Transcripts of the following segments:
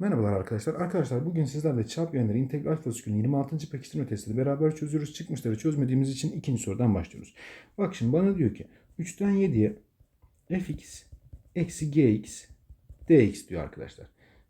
Merhabalar arkadaşlar. Arkadaşlar bugün sizlerle çarp yönleri integral fasikülün 26. pekiştirme testini beraber çözüyoruz. Çıkmışları çözmediğimiz için ikinci sorudan başlıyoruz. Bak şimdi bana diyor ki 3'ten 7'ye fx eksi gx dx diyor arkadaşlar.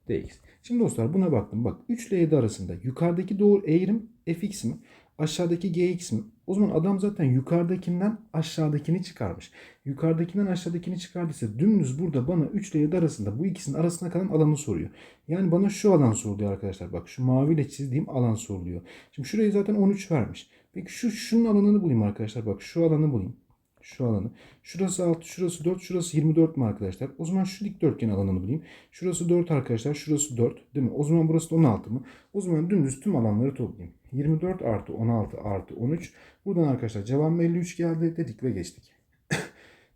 dx. Şimdi dostlar buna baktım. Bak 3 ile 7 arasında yukarıdaki doğru eğrim fx mi? Aşağıdaki gx mi? O zaman adam zaten yukarıdakinden aşağıdakini çıkarmış. Yukarıdakinden aşağıdakini çıkardıysa dümdüz burada bana 3 ile 7 arasında bu ikisinin arasında kalan alanı soruyor. Yani bana şu alan soruluyor arkadaşlar. Bak şu maviyle çizdiğim alan soruluyor. Şimdi şurayı zaten 13 vermiş. Peki şu şunun alanını bulayım arkadaşlar. Bak şu alanı bulayım. Şu alanı. Şurası 6, şurası 4, şurası 24 mi arkadaşlar? O zaman şu dikdörtgen alanını bulayım. Şurası 4 arkadaşlar, şurası 4 değil mi? O zaman burası da 16 mı? O zaman dümdüz tüm alanları toplayayım. 24 artı 16 artı 13. Buradan arkadaşlar cevabım 53 geldi dedik ve geçtik.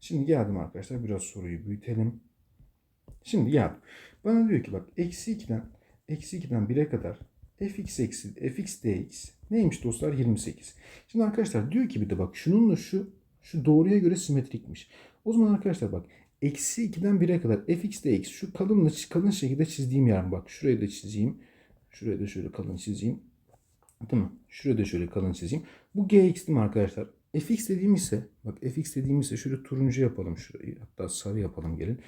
Şimdi geldim arkadaşlar. Biraz soruyu büyütelim. Şimdi geldim. Bana diyor ki bak eksi 2'den eksi 2'den 1'e kadar fx eksi fx dx neymiş dostlar 28. Şimdi arkadaşlar diyor ki bir de bak şununla şu şu doğruya göre simetrikmiş. O zaman arkadaşlar bak eksi 2'den 1'e kadar fx dx şu kalınla kalın şekilde çizdiğim yer bak şurayı da çizeyim. Şuraya da şöyle kalın çizeyim. Değil mi? Şuraya da şöyle kalın çizeyim. Bu gx değil mi arkadaşlar? fx dediğim ise bak fx dediğim ise şöyle turuncu yapalım şurayı. Hatta sarı yapalım gelin.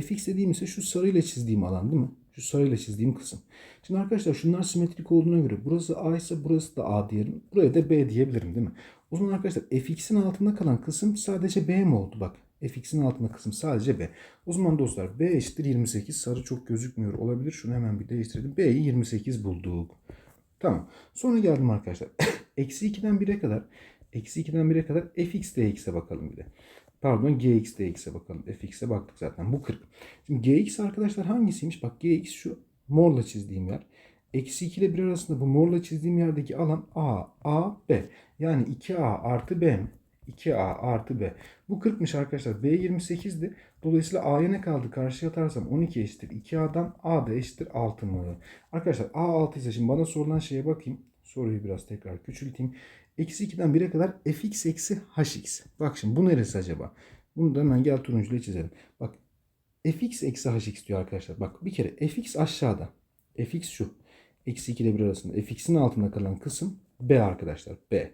fx dediğim ise şu sarıyla çizdiğim alan değil mi? Şu sarıyla çizdiğim kısım. Şimdi arkadaşlar şunlar simetrik olduğuna göre burası a ise burası da a diyelim. Buraya da b diyebilirim değil mi? O zaman arkadaşlar fx'in altında kalan kısım sadece b mi oldu? Bak fx'in altında kısım sadece b. O zaman dostlar b eşittir 28. Sarı çok gözükmüyor olabilir. Şunu hemen bir değiştirelim. b'yi 28 bulduk. Tamam. Sonra geldim arkadaşlar. Eksi 2'den 1'e kadar Eksi 2'den 1'e kadar fx dx'e bakalım bir de. Pardon gx dx'e bakalım. fx'e baktık zaten. Bu 40. Şimdi gx arkadaşlar hangisiymiş? Bak gx şu morla çizdiğim yer. Eksi 2 ile 1 arasında bu morla çizdiğim yerdeki alan a, a, b. Yani 2a artı b mi? 2a artı b. Bu 40'mış arkadaşlar. b 28'di. Dolayısıyla a'ya ne kaldı? Karşıya atarsam 12 eşittir. 2a'dan a da eşittir 6 mı? Arkadaşlar a 6 ise şimdi bana sorulan şeye bakayım. Soruyu biraz tekrar küçülteyim. Eksi 2'den 1'e kadar fx eksi hx. Bak şimdi bu neresi acaba? Bunu da hemen gel turuncuyla çizelim. Bak fx eksi hx diyor arkadaşlar. Bak bir kere fx aşağıda. fx şu. Eksi 2 ile 1 arasında. fx'in altında kalan kısım b arkadaşlar. b.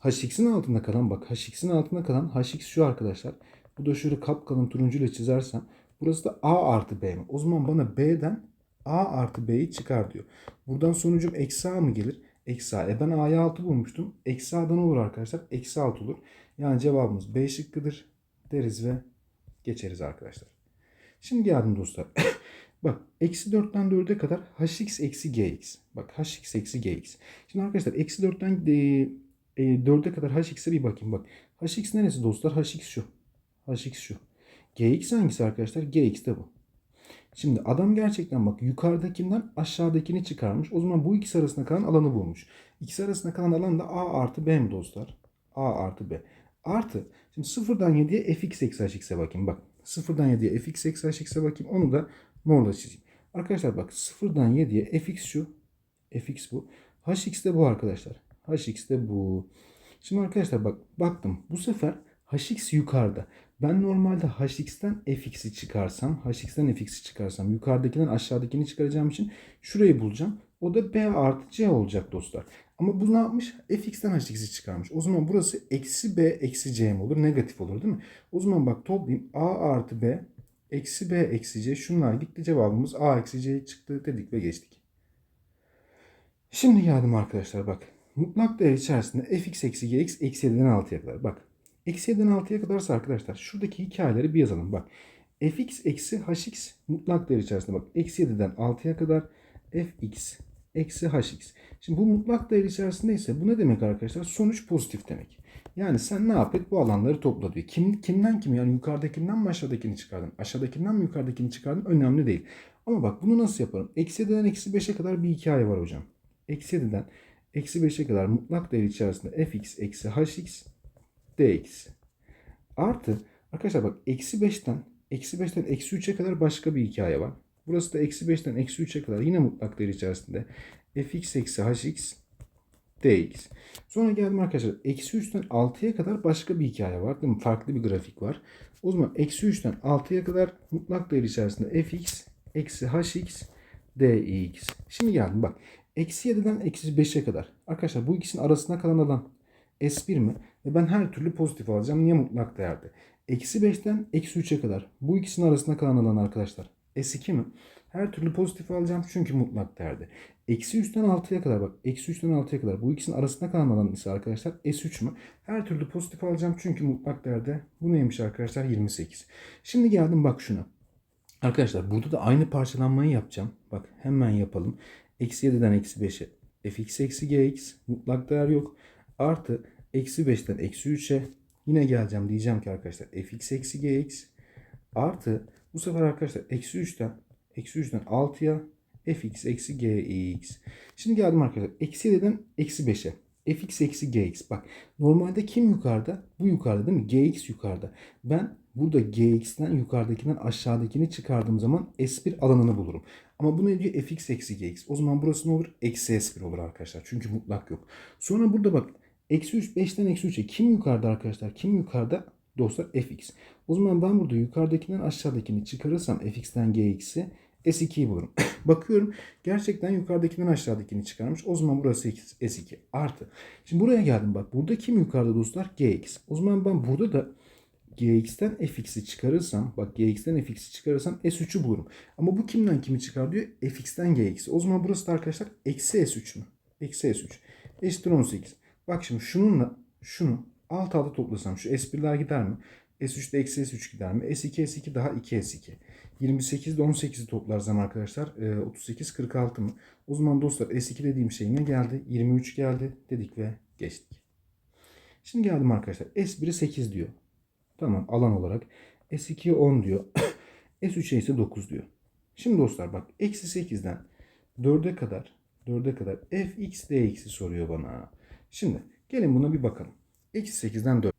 hx'in altında kalan bak hx'in altında kalan hx şu arkadaşlar. Bu da şöyle kapkalın turuncuyla çizersem. Burası da a artı b mi? O zaman bana b'den a artı b'yi çıkar diyor. Buradan sonucum eksi a mı gelir? Eksi a. E ben a'ya 6 bulmuştum. Eksi a'dan olur arkadaşlar. Eksi 6 olur. Yani cevabımız B şıkkıdır deriz ve geçeriz arkadaşlar. Şimdi geldim dostlar. Bak eksi 4'ten 4'e kadar hx eksi gx. Bak hx eksi gx. Şimdi arkadaşlar eksi 4'ten e, e, 4'e kadar hx'e bir bakayım. Bak hx neresi dostlar? hx şu. hx şu. gx hangisi arkadaşlar? gx de bu. Şimdi adam gerçekten bak yukarıdakinden aşağıdakini çıkarmış. O zaman bu ikisi arasında kalan alanı bulmuş. İkisi arasında kalan alan da a artı b mi dostlar? a artı b. Artı. Şimdi sıfırdan 7'ye fx eksi hx'e bakayım. Bak sıfırdan 7'ye fx eksi hx'e bakayım. Onu da morla çizeyim. Arkadaşlar bak sıfırdan 7'ye fx şu. fx bu. hx de bu arkadaşlar. Hx de bu. Şimdi arkadaşlar bak baktım. Bu sefer hx yukarıda. Ben normalde hx'ten fx'i çıkarsam, hx'ten fx'i çıkarsam yukarıdakinden aşağıdakini çıkaracağım için şurayı bulacağım. O da b artı c olacak dostlar. Ama bu ne yapmış? fx'ten hx'i çıkarmış. O zaman burası eksi b eksi c mi olur? Negatif olur değil mi? O zaman bak toplayayım. a artı b eksi b eksi c. Şunlar gitti cevabımız a eksi c çıktı dedik ve geçtik. Şimdi geldim arkadaşlar bak. Mutlak değer içerisinde fx eksi gx eksi 7'den 6'ya kadar. Bak Eksi 7'den 6'ya kadarsa arkadaşlar şuradaki hikayeleri bir yazalım. Bak fx eksi hx mutlak değer içerisinde bak. Eksi 7'den 6'ya kadar fx eksi hx. Şimdi bu mutlak değer içerisinde ise bu ne demek arkadaşlar? Sonuç pozitif demek. Yani sen ne yap et bu alanları topla diyor. Kim, kimden kim yani yukarıdakinden mi aşağıdakini çıkardın? Aşağıdakinden mi yukarıdakini çıkardın? Önemli değil. Ama bak bunu nasıl yaparım? Eksi 7'den eksi 5'e kadar bir hikaye var hocam. Eksi 7'den eksi 5'e kadar mutlak değer içerisinde fx eksi hx dx. Artı arkadaşlar bak eksi 5'ten eksi 5'ten eksi 3'e kadar başka bir hikaye var. Burası da eksi 5'ten eksi 3'e kadar yine mutlak değer içerisinde fx eksi hx dx. Sonra geldim arkadaşlar eksi 3'ten 6'ya kadar başka bir hikaye var değil mi? Farklı bir grafik var. O zaman eksi 3'ten 6'ya kadar mutlak değer içerisinde fx eksi hx dx. Şimdi geldim bak. Eksi 7'den eksi 5'e kadar. Arkadaşlar bu ikisinin arasında kalan alan S1 mi? Ve ben her türlü pozitif alacağım. Niye mutlak değerde? Eksi 5'ten eksi 3'e kadar. Bu ikisinin arasında kalan alan arkadaşlar. S2 mi? Her türlü pozitif alacağım çünkü mutlak değerde. Eksi 3'ten 6'ya kadar bak. Eksi 3'ten 6'ya kadar. Bu ikisinin arasında kalan alan ise arkadaşlar S3 mü? Her türlü pozitif alacağım çünkü mutlak değerde. Bu neymiş arkadaşlar? 28. Şimdi geldim bak şuna. Arkadaşlar burada da aynı parçalanmayı yapacağım. Bak hemen yapalım. Eksi 7'den eksi 5'e fx eksi gx mutlak değer yok. Artı eksi 5'ten eksi 3'e yine geleceğim diyeceğim ki arkadaşlar fx eksi gx artı bu sefer arkadaşlar eksi 3'ten eksi 3'ten 6'ya fx eksi gx. Şimdi geldim arkadaşlar. Eksi 7'den eksi 5'e fx eksi gx. Bak normalde kim yukarıda? Bu yukarıda değil mi? gx yukarıda. Ben burada gx'ten yukarıdakinden aşağıdakini çıkardığım zaman s1 alanını bulurum. Ama bu ne diyor? fx eksi gx. O zaman burası ne olur? Eksi s1 olur arkadaşlar. Çünkü mutlak yok. Sonra burada bak. Eksi 3, 5'ten eksi 3'e. Kim yukarıda arkadaşlar? Kim yukarıda? Dostlar fx. O zaman ben burada yukarıdakinden aşağıdakini çıkarırsam fx'ten gx'i S2'yi bulurum. Bakıyorum gerçekten yukarıdakinden aşağıdakini çıkarmış. O zaman burası S2 artı. Şimdi buraya geldim bak. Burada kim yukarıda dostlar? Gx. O zaman ben burada da Gx'ten fx'i çıkarırsam bak Gx'ten fx'i çıkarırsam S3'ü bulurum. Ama bu kimden kimi çıkar diyor? fx'ten Gx. O zaman burası da arkadaşlar eksi S3 mü? Eksi S3. Eşittir 18. Bak şimdi şununla şunu alt alta toplasam şu S1'ler gider mi? S3'te eksi S3 gider mi? S2 S2 daha 2 S2. 28 ile 18'i toplarsam arkadaşlar 38 46 mı? O zaman dostlar S2 dediğim şey ne geldi? 23 geldi dedik ve geçtik. Şimdi geldim arkadaşlar. S1'i 8 diyor. Tamam alan olarak. S2'ye 10 diyor. S3'e ise 9 diyor. Şimdi dostlar bak eksi 8'den 4'e kadar 4'e kadar fx dx'i soruyor bana. Şimdi gelin buna bir bakalım. Eksi 8'den 4.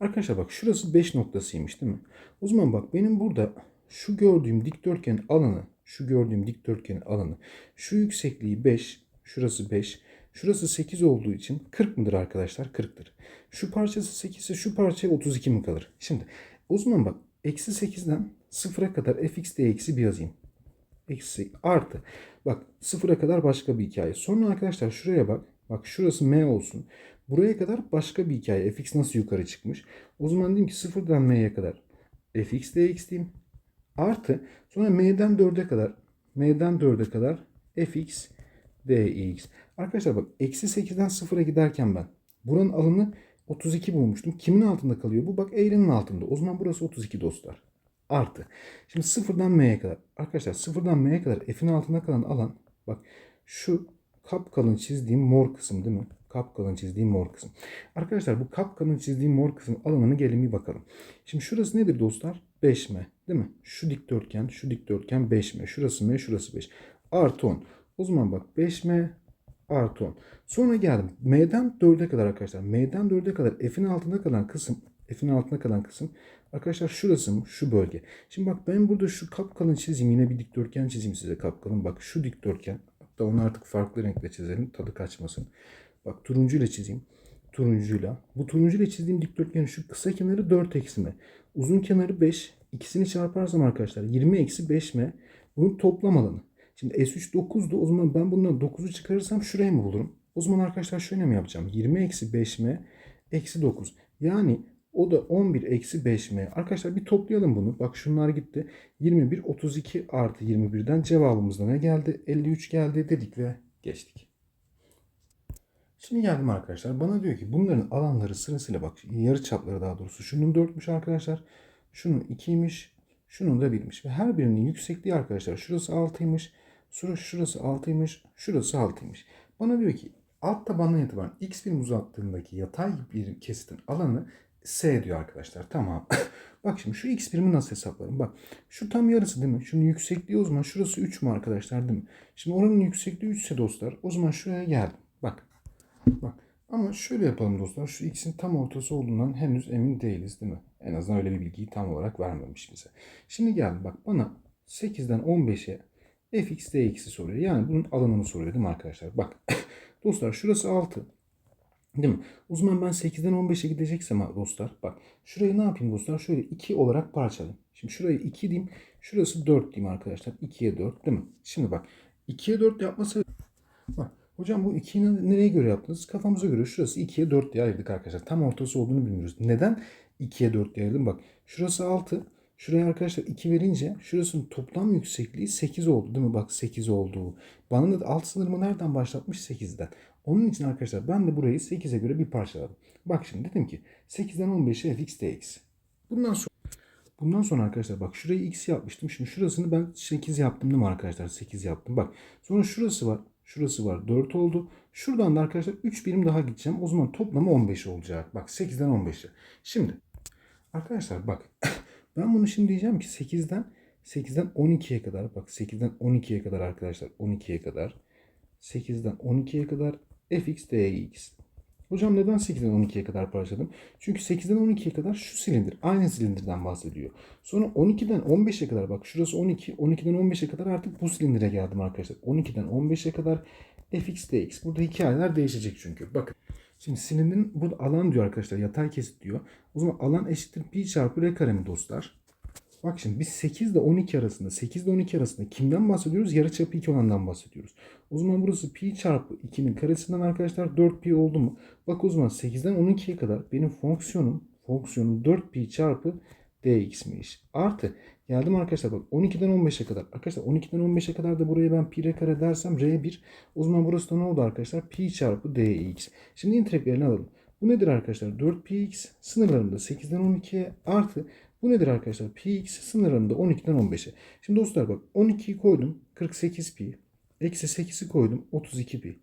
Arkadaşlar bak şurası 5 noktasıymış değil mi? O zaman bak benim burada şu gördüğüm dikdörtgen alanı, şu gördüğüm dikdörtgenin alanı, şu yüksekliği 5, şurası 5, şurası 8 olduğu için 40 mıdır arkadaşlar? 40'tır. Şu parçası 8 ise şu parçaya 32 mi kalır? Şimdi o zaman bak eksi 8'den 0'a kadar fx dx'i bir yazayım. Eksi artı. Bak 0'a kadar başka bir hikaye. Sonra arkadaşlar şuraya bak. Bak şurası m olsun. Buraya kadar başka bir hikaye. fx nasıl yukarı çıkmış? O zaman diyeyim ki 0'dan m'ye kadar fx dx diyeyim. Artı sonra m'den 4'e kadar m'den 4'e kadar fx dx. Arkadaşlar bak eksi 8'den 0'a giderken ben buranın alanı 32 bulmuştum. Kimin altında kalıyor? Bu bak eğrinin altında. O zaman burası 32 dostlar. Artı. Şimdi 0'dan m'ye kadar. Arkadaşlar 0'dan m'ye kadar f'in altında kalan alan bak şu kapkalın çizdiğim mor kısım değil mi? Kapkalın çizdiğim mor kısım. Arkadaşlar bu kapkalın çizdiğim mor kısım alanını gelin bir bakalım. Şimdi şurası nedir dostlar? 5m değil mi? Şu dikdörtgen, şu dikdörtgen 5m. Şurası m, şurası 5. Artı 10. O zaman bak 5m artı 10. Sonra geldim. M'den 4'e kadar arkadaşlar. M'den 4'e kadar f'in altında kalan kısım f'in altında kalan kısım arkadaşlar şurası mı? Şu bölge. Şimdi bak ben burada şu kapkalın çizeyim. Yine bir dikdörtgen çizeyim size kapkalın. Bak şu dikdörtgen. Hatta onu artık farklı renkle çizelim. Tadı kaçmasın. Bak turuncuyla çizeyim. Turuncuyla. Bu turuncuyla çizdiğim dikdörtgenin şu kısa kenarı 4 eksi m. Uzun kenarı 5. İkisini çarparsam arkadaşlar 20 eksi 5 m. Bunun toplam alanı. Şimdi S3 9'du. O zaman ben bundan 9'u çıkarırsam şurayı mı bulurum? O zaman arkadaşlar şöyle mi yapacağım? 20 eksi 5m eksi 9. Yani o da 11 eksi 5m. Arkadaşlar bir toplayalım bunu. Bak şunlar gitti. 21 32 artı 21'den cevabımızda ne geldi? 53 geldi dedik ve geçtik. Şimdi geldim arkadaşlar. Bana diyor ki bunların alanları sırasıyla bak yarı çapları daha doğrusu. Şunun 4'müş arkadaşlar. Şunun 2'ymiş. Şunun da 1'miş. Ve her birinin yüksekliği arkadaşlar şurası 6'ymış. Şurası, şurası 6'ymış. Şurası 6'ymış. Bana diyor ki alt tabandan itibaren x birim uzaklığındaki yatay bir kesitin alanı S diyor arkadaşlar. Tamam. Bak şimdi şu x birimi nasıl hesaplarım? Bak şu tam yarısı değil mi? Şunun yüksekliği o zaman şurası 3 mü arkadaşlar değil mi? Şimdi oranın yüksekliği 3 ise dostlar o zaman şuraya geldim. Bak. Bak. Ama şöyle yapalım dostlar. Şu x'in tam ortası olduğundan henüz emin değiliz değil mi? En azından öyle bir bilgiyi tam olarak vermemiş bize. Şimdi geldim bak bana 8'den 15'e fx dx'i soruyor. Yani bunun alanını soruyor değil mi arkadaşlar? Bak dostlar şurası 6. Değil mi? O zaman ben 8'den 15'e gideceksem dostlar bak şurayı ne yapayım dostlar? Şöyle 2 olarak parçalayayım. Şimdi şurayı 2 diyeyim. Şurası 4 diyeyim arkadaşlar. 2'ye 4 değil mi? Şimdi bak 2'ye 4 yapması bak hocam bu 2'yi nereye göre yaptınız? Kafamıza göre şurası 2'ye 4 diye ayırdık arkadaşlar. Tam ortası olduğunu bilmiyoruz. Neden 2'ye 4 diye ayırdım? Bak şurası 6. Şuraya arkadaşlar 2 verince şurasının toplam yüksekliği 8 oldu değil mi? Bak 8 oldu. Bana da alt sınırımı nereden başlatmış? 8'den. Onun için arkadaşlar ben de burayı 8'e göre bir parçaladım. Bak şimdi dedim ki 8'den 15'e fx dx. Bundan sonra Bundan sonra arkadaşlar bak şurayı x yapmıştım. Şimdi şurasını ben 8 yaptım değil mi arkadaşlar? 8 yaptım. Bak sonra şurası var. Şurası var. 4 oldu. Şuradan da arkadaşlar 3 birim daha gideceğim. O zaman toplamı 15 olacak. Bak 8'den 15'e. Şimdi arkadaşlar bak ben bunu şimdi diyeceğim ki 8'den 8'den 12'ye kadar bak 8'den 12'ye kadar arkadaşlar 12'ye kadar 8'den 12'ye kadar fx dx. Hocam neden 8'den 12'ye kadar parçaladım? Çünkü 8'den 12'ye kadar şu silindir. Aynı silindirden bahsediyor. Sonra 12'den 15'e kadar bak şurası 12. 12'den 15'e kadar artık bu silindire geldim arkadaşlar. 12'den 15'e kadar fx dx. Burada hikayeler değişecek çünkü. Bakın. Şimdi silindirin burada alan diyor arkadaşlar. Yatay kesit diyor. O zaman alan eşittir pi çarpı r kare mi dostlar? Bak şimdi biz 8 ile 12 arasında, 8 ile 12 arasında kimden bahsediyoruz? Yarıçapı 2 olandan bahsediyoruz. O zaman burası pi çarpı 2'nin karesinden arkadaşlar 4 pi oldu mu? Bak o zaman 8'den 12'ye kadar benim fonksiyonum, fonksiyonum 4 pi çarpı dx'miş. Artı geldim arkadaşlar bak 12'den 15'e kadar. Arkadaşlar 12'den 15'e kadar da buraya ben pi r kare dersem r1. O zaman burası da ne oldu arkadaşlar? Pi çarpı dx. Şimdi integralini alalım. Bu nedir arkadaşlar? 4px sınırlarında 8'den 12'ye artı bu nedir arkadaşlar? Px sınırlarında 12'den 15'e. Şimdi dostlar bak 12'yi koydum 48 pi. Eksi 8'i koydum 32 pi.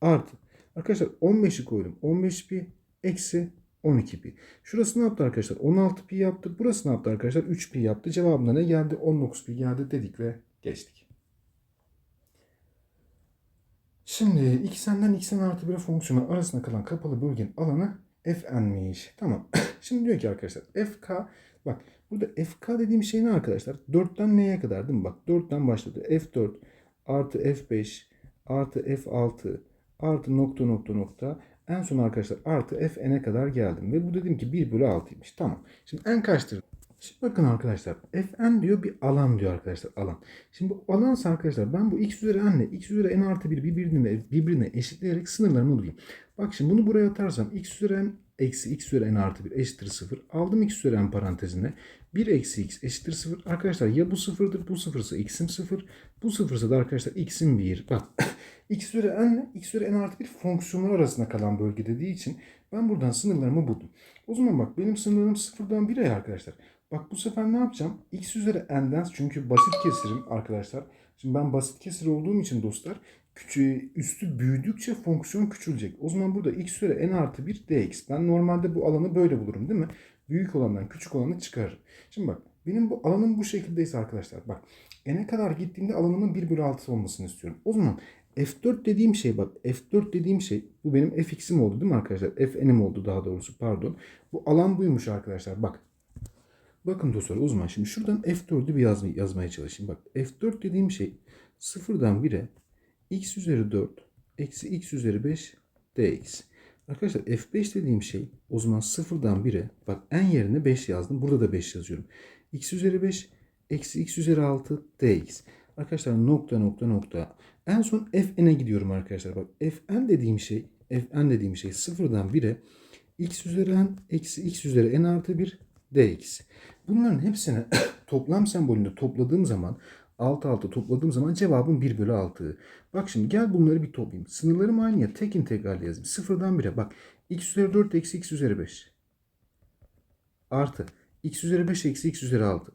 Artı. Arkadaşlar 15'i koydum 15 pi. Eksi 12 pi. Şurası ne yaptı arkadaşlar? 16 pi yaptı. Burası ne yaptı arkadaşlar? 3 pi yaptı. Cevabına ne geldi? 19 pi geldi dedik ve geçtik. Şimdi xn'den xn artı 1 fonksiyonu arasında kalan kapalı bölgenin alanı fn'miş. Tamam. Şimdi diyor ki arkadaşlar fk bak burada fk dediğim şey ne arkadaşlar? 4'ten neye kadar değil mi? Bak 4'ten başladı. f4 artı f5 artı f6 artı nokta nokta nokta en son arkadaşlar artı fn'e kadar geldim. Ve bu dedim ki 1 bölü 6'ymış. Tamam. Şimdi n kaçtır? Şimdi bakın arkadaşlar fn diyor bir alan diyor arkadaşlar alan. Şimdi bu alansa arkadaşlar ben bu x üzeri n ile x üzeri n artı 1 birbirine, birbirine eşitleyerek sınırlarını bulayım. Bak şimdi bunu buraya atarsam x üzeri n eksi x üzeri n artı 1 eşittir 0. Aldım x üzeri n parantezine. 1 eksi x eşittir 0. Arkadaşlar ya bu sıfırdır bu sıfırsa x'im 0. Bu sıfırsa da arkadaşlar x'im 1. Bak x üzeri n ile x üzeri n artı 1 fonksiyonlar arasında kalan bölge dediği için ben buradan sınırlarımı buldum. O zaman bak benim sınırlarım sıfırdan 1'e arkadaşlar. Bak bu sefer ne yapacağım? x üzeri n'den çünkü basit kesirim arkadaşlar. Şimdi ben basit kesir olduğum için dostlar küçüğü, üstü büyüdükçe fonksiyon küçülecek. O zaman burada x üzeri n artı 1 dx. Ben normalde bu alanı böyle bulurum değil mi? Büyük olandan küçük olanı çıkarırım. Şimdi bak benim bu alanım bu şekildeyse arkadaşlar. Bak n'e kadar gittiğimde alanımın 1 bölü 6 olmasını istiyorum. O zaman F4 dediğim şey bak F4 dediğim şey bu benim fx'im oldu değil mi arkadaşlar? fn'im oldu daha doğrusu pardon. Bu alan buymuş arkadaşlar bak. Bakın dostlar o zaman şimdi şuradan F4'ü bir yazma, yazmaya çalışayım. Bak F4 dediğim şey sıfırdan 1'e x üzeri 4 eksi x üzeri 5 dx. Arkadaşlar F5 dediğim şey o zaman sıfırdan 1'e bak en yerine 5 yazdım. Burada da 5 yazıyorum. x üzeri 5 eksi x üzeri 6 dx. Arkadaşlar nokta nokta nokta. En son fn'e gidiyorum arkadaşlar. Bak fn dediğim şey fn dediğim şey sıfırdan 1'e x üzeri n eksi x üzeri n artı 1 dx. Bunların hepsini toplam sembolünde topladığım zaman alt alta topladığım zaman cevabım 1 bölü 6. Bak şimdi gel bunları bir toplayayım. Sınırlarım aynı ya tek integralle yazayım. Sıfırdan 1'e bak. x üzeri 4 eksi x üzeri 5. Artı x üzeri 5 eksi x üzeri 6.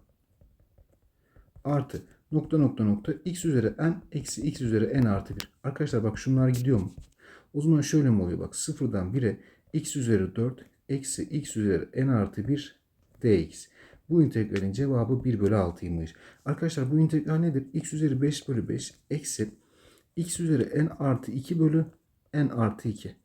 Artı nokta nokta nokta x üzeri n eksi x üzeri n artı 1. Arkadaşlar bak şunlar gidiyor mu? O zaman şöyle mi oluyor? Bak sıfırdan 1'e x üzeri 4 eksi x üzeri n artı 1 dx. Bu integralin cevabı 1 bölü 6'ymış. Arkadaşlar bu integral nedir? x üzeri 5 bölü 5 eksi x üzeri n artı 2 bölü n artı 2.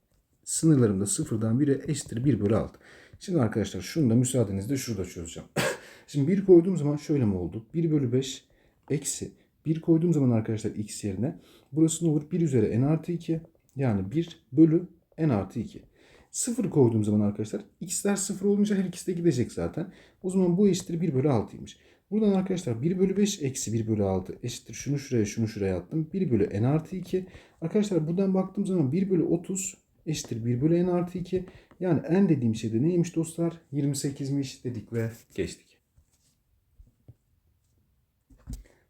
Sınırlarım da sıfırdan 1'e eşittir 1 bölü 6. Şimdi arkadaşlar şunu da müsaadenizle şurada çözeceğim. Şimdi 1 koyduğum zaman şöyle mi oldu? 1 bölü 5 eksi 1 koyduğum zaman arkadaşlar x yerine burası ne olur? 1 üzeri n artı 2 yani 1 bölü n artı 2. 0 koyduğum zaman arkadaşlar x'ler 0 olunca her ikisi de gidecek zaten. O zaman bu eşittir 1 bölü 6'ymış. Buradan arkadaşlar 1 bölü 5 eksi 1 bölü 6 eşittir. Şunu şuraya şunu şuraya attım. 1 bölü n artı 2. Arkadaşlar buradan baktığım zaman 1 bölü 30 eşittir 1 bölü n artı 2. Yani n dediğim şey de neymiş dostlar? 28'miş dedik ve geçtik.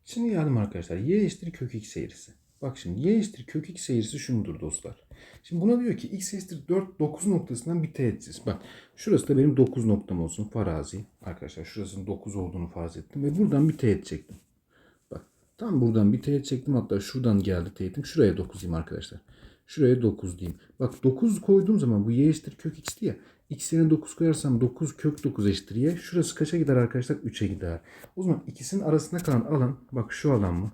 Şimdi geldim arkadaşlar. Y eşittir kök x eğrisi. Bak şimdi y eşittir kök x eğrisi şunudur dostlar. Şimdi buna diyor ki x eşittir 4 9 noktasından bir teğet çiz. Bak şurası da benim 9 noktam olsun farazi. Arkadaşlar şurasının 9 olduğunu farz ettim ve buradan bir teğet çektim. Bak tam buradan bir teğet çektim hatta şuradan geldi teğetim. Şuraya 9 diyeyim arkadaşlar. Şuraya 9 diyeyim. Bak 9 koyduğum zaman bu y eşittir kök x'ti ya. X yerine 9 koyarsam 9 kök 9 eşittir y. Şurası kaça gider arkadaşlar? 3'e gider. O zaman ikisinin arasında kalan alan bak şu alan mı?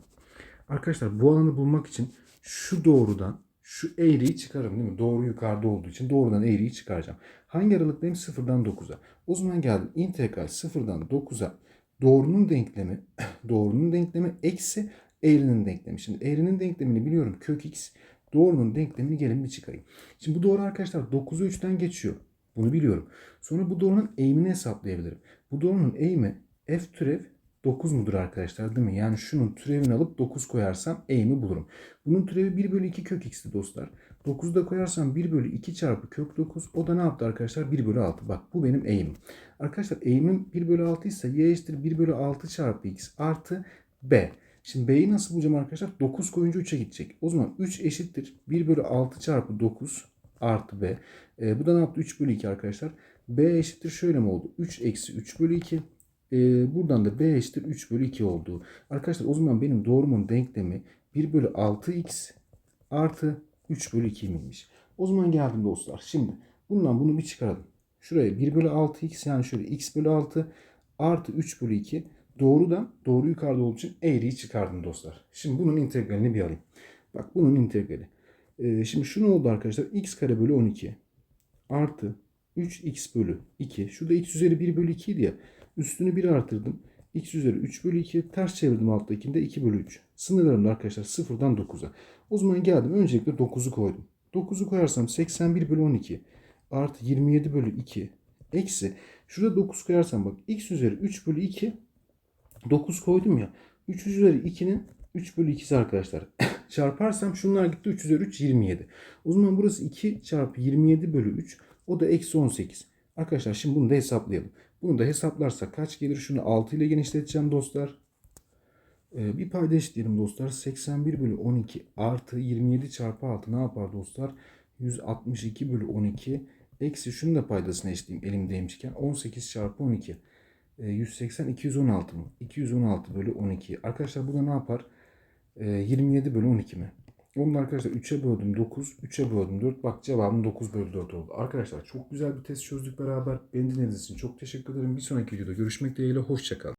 Arkadaşlar bu alanı bulmak için şu doğrudan şu eğriyi çıkarım değil mi? Doğru yukarıda olduğu için doğrudan eğriyi çıkaracağım. Hangi aralıktayım? 0'dan 9'a. O zaman geldim integral 0'dan 9'a doğrunun denklemi doğrunun denklemi eksi eğrinin denklemi. Şimdi eğrinin denklemini biliyorum kök x doğrunun denklemini gelin bir çıkarayım. Şimdi bu doğru arkadaşlar 9'u 3'ten geçiyor. Bunu biliyorum. Sonra bu doğrunun eğimini hesaplayabilirim. Bu doğrunun eğimi f türev 9 mudur arkadaşlar değil mi? Yani şunun türevini alıp 9 koyarsam eğimi bulurum. Bunun türevi 1 bölü 2 kök x'ti dostlar. 9'u da koyarsam 1 bölü 2 çarpı kök 9. O da ne yaptı arkadaşlar? 1 bölü 6. Bak bu benim eğimim. Arkadaşlar eğimim 1 bölü 6 ise y eşittir 1 bölü 6 çarpı x artı b. Şimdi b'yi nasıl bulacağım arkadaşlar? 9 koyunca 3'e gidecek. O zaman 3 eşittir 1 bölü 6 çarpı 9 artı b. E, bu da ne yaptı? 3 bölü 2 arkadaşlar. b eşittir şöyle mi oldu? 3 eksi 3 bölü 2. E, buradan da b eşittir 3 bölü 2 oldu. Arkadaşlar o zaman benim doğrumun denklemi 1 bölü 6x artı 3 bölü 2 miymiş? O zaman geldim dostlar. Şimdi bundan bunu bir çıkaralım. Şuraya 1 bölü 6x yani şöyle x bölü 6 artı 3 bölü 2 doğrudan doğru yukarıda olduğu için eğriyi çıkardım dostlar. Şimdi bunun integralini bir alayım. Bak bunun integrali. Ee, şimdi şu oldu arkadaşlar? x kare bölü 12 artı 3x bölü 2. Şurada x üzeri 1 bölü 2 idi ya. Üstünü 1 artırdım. x üzeri 3 bölü 2 ters çevirdim alttakinde 2 bölü 3. Sınırlarım da arkadaşlar 0'dan 9'a. O zaman geldim öncelikle 9'u koydum. 9'u koyarsam 81 bölü 12 artı 27 bölü 2 eksi şurada 9 koyarsam bak x üzeri 3 bölü 2 9 koydum ya. 3 üzeri 2'nin 3 bölü 2'si arkadaşlar. Çarparsam şunlar gitti 3 üzeri 3 27. O zaman burası 2 çarpı 27 bölü 3. O da eksi 18. Arkadaşlar şimdi bunu da hesaplayalım. Bunu da hesaplarsak kaç gelir? Şunu 6 ile genişleteceğim dostlar. Ee, bir payda eşitleyelim dostlar. 81 bölü 12 artı 27 çarpı 6 ne yapar dostlar? 162 bölü 12 eksi şunu da paydasına eşitleyeyim elimdeymişken 18 çarpı 12. 180 216 mı? 216 bölü 12. Arkadaşlar bu da ne yapar? 27 bölü 12 mi? Onu da arkadaşlar 3'e böldüm 9, 3'e böldüm 4. Bak cevabım 9 bölü 4 oldu. Arkadaşlar çok güzel bir test çözdük beraber. Beni dinlediğiniz için çok teşekkür ederim. Bir sonraki videoda görüşmek dileğiyle. Hoşçakalın.